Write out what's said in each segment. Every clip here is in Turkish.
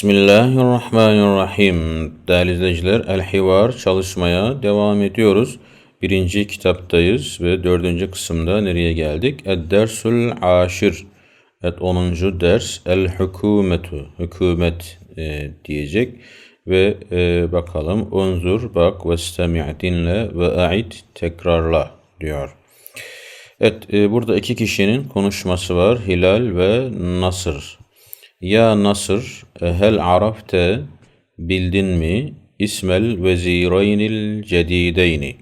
Bismillahirrahmanirrahim. Değerli izleyiciler, El Hivar çalışmaya devam ediyoruz. Birinci kitaptayız ve dördüncü kısımda nereye geldik? Ed-Dersul Aşir. Evet, 10. ders El Hükümetu. Hükümet e, diyecek. Ve e, bakalım unzur bak ve stemi' dinle ve a'id tekrarla diyor. Evet e, burada iki kişinin konuşması var. Hilal ve Nasır. Ya Nasır hel arafte bildin mi ismel vezireynil cedideyni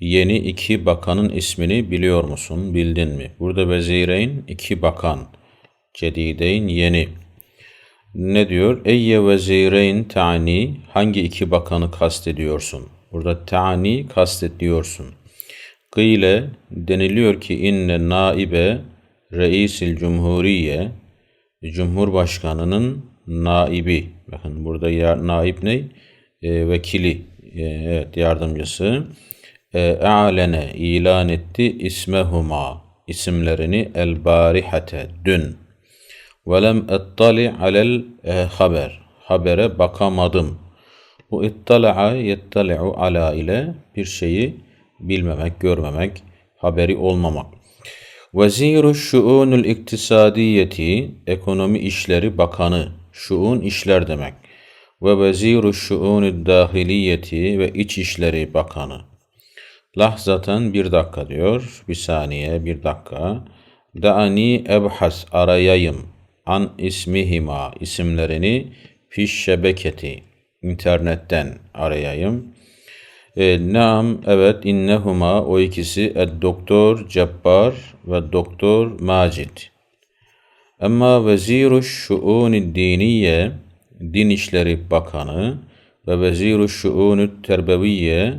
yeni iki bakanın ismini biliyor musun bildin mi? Burada vezireyn iki bakan cedideyn yeni. Ne diyor? Eyye vezireyn ta'ni hangi iki bakanı kastediyorsun? Burada ta'ni kastediyorsun. Gıyle deniliyor ki inne naibe reisil cumhuriye Cumhurbaşkanının naibi. Bakın burada ya, naib ne? E, vekili. E, evet yardımcısı. E, A'lene ilan etti ismehuma isimlerini el barihate dün. Velem ettali alel e, haber. Habere bakamadım. Bu ittala'a yettali'u ala ile bir şeyi bilmemek, görmemek, haberi olmamak. Veziru şuunul iktisadiyeti, ekonomi işleri bakanı, şuun işler demek. Ve veziru şuunul dahiliyeti ve iç işleri bakanı. Lahzaten bir dakika diyor, bir saniye, bir dakika. Da'ani ebhas arayayım an ismihima isimlerini fiş şebeketi internetten arayayım. E, naam evet innehuma o ikisi ed doktor Cebbar ve doktor Macid. Ama veziru şuuni diniye din işleri bakanı ve veziru şuunu terbeviye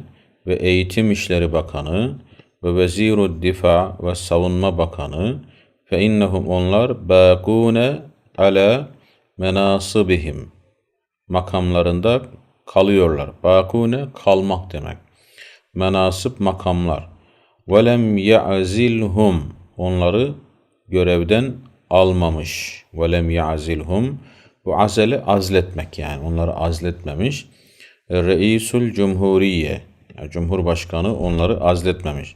ve eğitim işleri bakanı ve veziru difa ve savunma bakanı fe innehum onlar bâkûne ala menasibihim makamlarında kalıyorlar. Bakune kalmak demek. Menasip makamlar. Velem ya'zilhum onları görevden almamış. Velem ya'zilhum bu azeli azletmek yani onları azletmemiş. Reisul Cumhuriye yani Cumhurbaşkanı onları azletmemiş.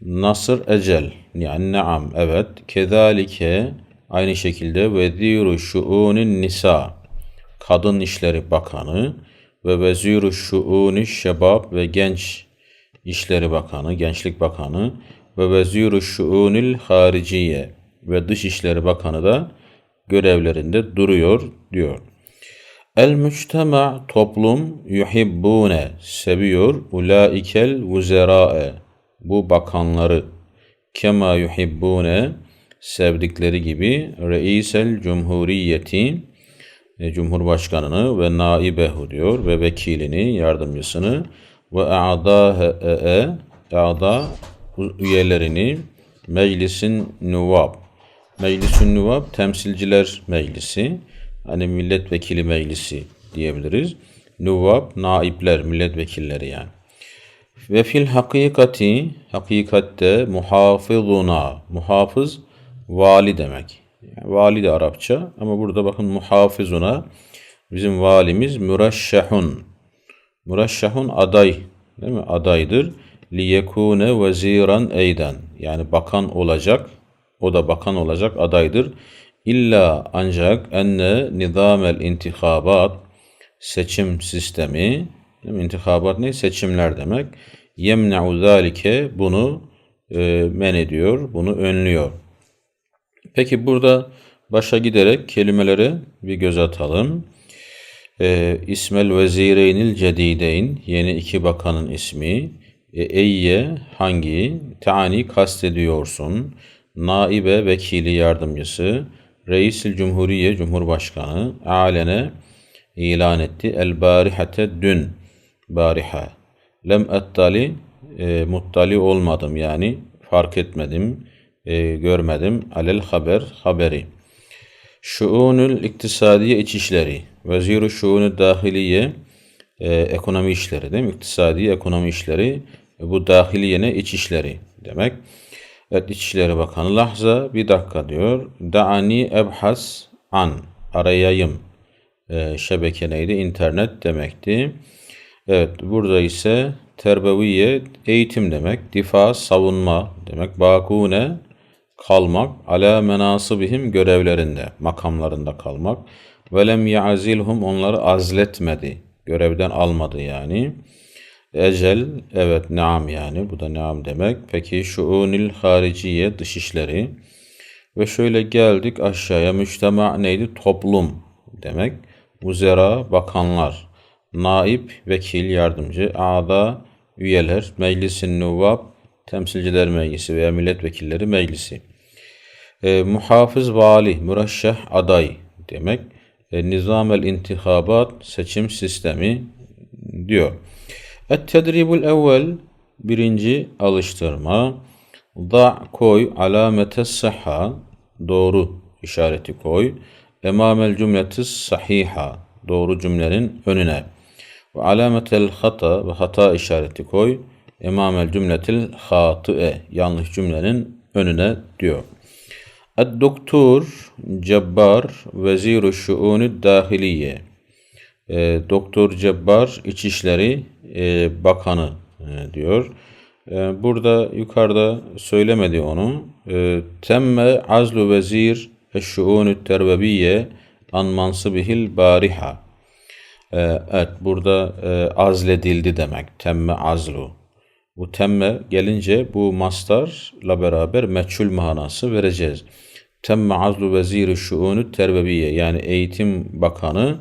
Nasır ecel yani naam evet kezalike aynı şekilde veziru şuunin nisa kadın işleri bakanı ve Veziru Şuuni Şebab ve Genç İşleri Bakanı, Gençlik Bakanı ve Veziru Şuunil Hariciye ve Dışişleri Bakanı da görevlerinde duruyor diyor. El müçtema toplum yuhibbune seviyor ulaikel vuzerae bu bakanları kema yuhibbune sevdikleri gibi reisel cumhuriyeti Cumhurbaşkanını ve naibehu diyor ve vekilini, yardımcısını ve a'dâ'e a'da üyelerini meclisin nuvab. Meclisin nuvab temsilciler meclisi. Hani milletvekili meclisi diyebiliriz. Nuvab naipler, milletvekilleri yani. Ve fil hakikati, hakikatte muhafızuna, muhafız vali demek. Yani vali de Arapça ama burada bakın muhafizuna bizim valimiz müreşşehun. Müreşşehun aday değil mi? Adaydır. Liyekune veziran eyden. Yani bakan olacak. O da bakan olacak adaydır. İlla ancak enne nizamel intihabat seçim sistemi İntihabat ne? Seçimler demek. Yemne'u zalike bunu e, men ediyor, bunu önlüyor. Peki burada başa giderek kelimelere bir göz atalım. E, İsmel vezireynil cedideyn yeni iki bakanın ismi. E, eyye hangi? Taani kastediyorsun. Naibe vekili yardımcısı. Reisil Cumhuriye Cumhurbaşkanı. Alene ilan etti. El barihate dün. Bariha. Lem ettali e, muttali olmadım yani fark etmedim e, görmedim. Alel haber haberi. Şuunul iktisadiye iç işleri. Veziru şuunu dahiliye e, ekonomi işleri değil mi? İktisadi ekonomi işleri. E, bu dahiliye ne? İşleri demek. Evet İçişleri Bakanı lahza bir dakika diyor. Da'ani ebhas an arayayım. e, şebeke neydi? İnternet demekti. Evet burada ise terbeviye eğitim demek. Difa savunma demek. Bakune kalmak. Ala menasibihim görevlerinde, makamlarında kalmak. Velem ya'zilhum onları azletmedi. Görevden almadı yani. Ecel evet naam yani bu da naam demek. Peki şuunil hariciye dışişleri. Ve şöyle geldik aşağıya müçtema neydi? Toplum demek. Uzera bakanlar. Naip, vekil, yardımcı, ağda, üyeler, meclisin nuvab, temsilciler meclisi veya milletvekilleri meclisi. E, muhafız vali, mürəşşəh aday demek. E, nizamel intihabat, seçim sistemi diyor. Et-tedribul evvel, birinci alıştırma. Da koy alamete sahha, doğru işareti koy. Emamel cümleti sahiha, doğru cümlenin önüne. Ve alametel hata ve hata işareti koy. Emamel cümletil hatıe, yanlış cümlenin önüne diyor. Doktor Cebbar Veziru Şuunu Dahiliye e, Doktor Cebbar İçişleri e, Bakanı e, diyor. Burada yukarıda söylemedi onu. E, Temme azlu vezir eşşuunu terbebiye an mansıbihil bariha. Evet burada azledildi demek. Temme azlu. Bu temme gelince bu mastarla beraber meçhul manası vereceğiz. Temme azlu veziri şuunu terbebiye yani eğitim bakanı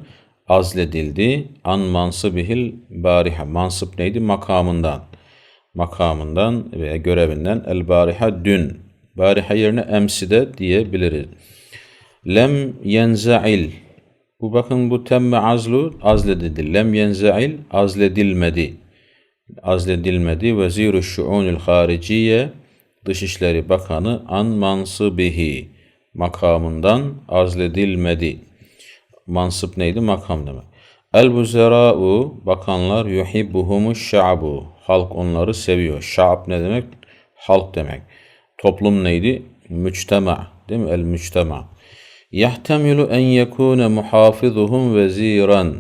azledildi. An mansıbihil bariha. Mansıp neydi? Makamından. Makamından veya görevinden el bariha dün. Bariha yerine emside diyebiliriz. Lem yenzail. Bu bakın bu temme azlu azledildi. Lem yenzail azledilmedi. Azledilmedi. Vezir-i şuunil hariciye Dışişleri Bakanı an mansıbihi makamından azledilmedi. Mansıp neydi? Makam demek. El buzera'u bakanlar yuhibbuhumu şa'bu. Halk onları seviyor. Şa'b ne demek? Halk demek. Toplum neydi? Müçtema. Değil mi? El müçtema. Yahtemilu en yekune muhafizuhum veziran.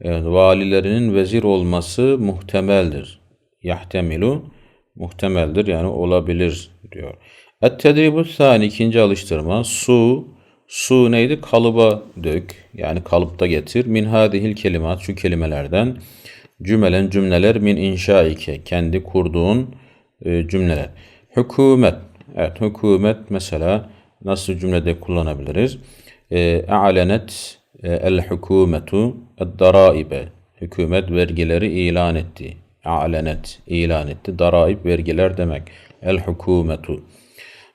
Evet, valilerinin vezir olması muhtemeldir. Yahtemilu muhtemeldir yani olabilir diyor. Et-tedribu sani ikinci alıştırma. Su, su neydi? Kalıba dök. Yani kalıpta getir. Min hadihil kelimat şu kelimelerden. Cümelen cümleler min inşaike. Kendi kurduğun e, cümleler. Hükümet. Evet hükümet mesela nasıl cümlede kullanabiliriz? E'alenet e, el hükümetu ed-daraibe. Hükümet vergileri ilan etti. A'lenet ilan etti. Daraib vergiler demek. El hükümetu.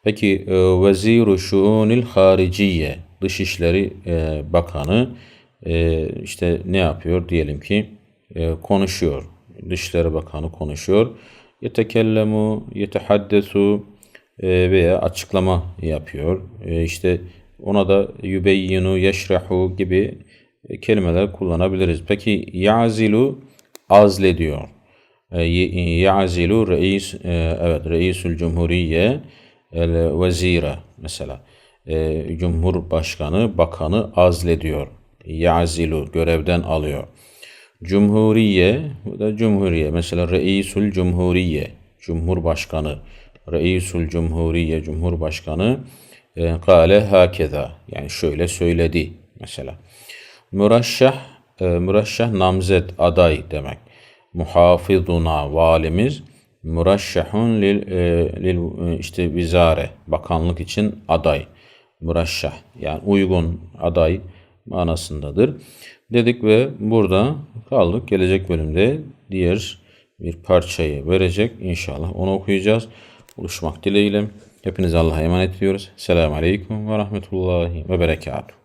Peki e, Veziru Şuunil Hariciye Dışişleri e, Bakanı e, işte ne yapıyor diyelim ki konuşuyor. Dışişleri Bakanı konuşuyor. Yetekellemu, yetehaddesu veya açıklama yapıyor. İşte ona da yübeyyinu, yeşrahu gibi kelimeler kullanabiliriz. Peki yazilu azlediyor. Yazilu reis, evet reisül cumhuriye el vezire mesela e, Cumhurbaşkanı bakanı azlediyor. Yazilu görevden alıyor. Cumhuriye bu da Cumhuriye mesela Reisul Cumhuriye Cumhurbaşkanı Reisul Cumhuriye Cumhurbaşkanı e, kale hakeza yani şöyle söyledi mesela. Mürəşşəh e, mürəşşəh namzet aday demek. Muhafizuna valimiz Muraşşahun lil, e, lil e, işte vizare bakanlık için aday. Muraşşah yani uygun aday manasındadır. Dedik ve burada kaldık. Gelecek bölümde diğer bir parçayı verecek. İnşallah onu okuyacağız. Buluşmak dileğiyle. Hepinize Allah'a emanet ediyoruz. Selamun Aleyküm ve Rahmetullahi ve Berekatuhu.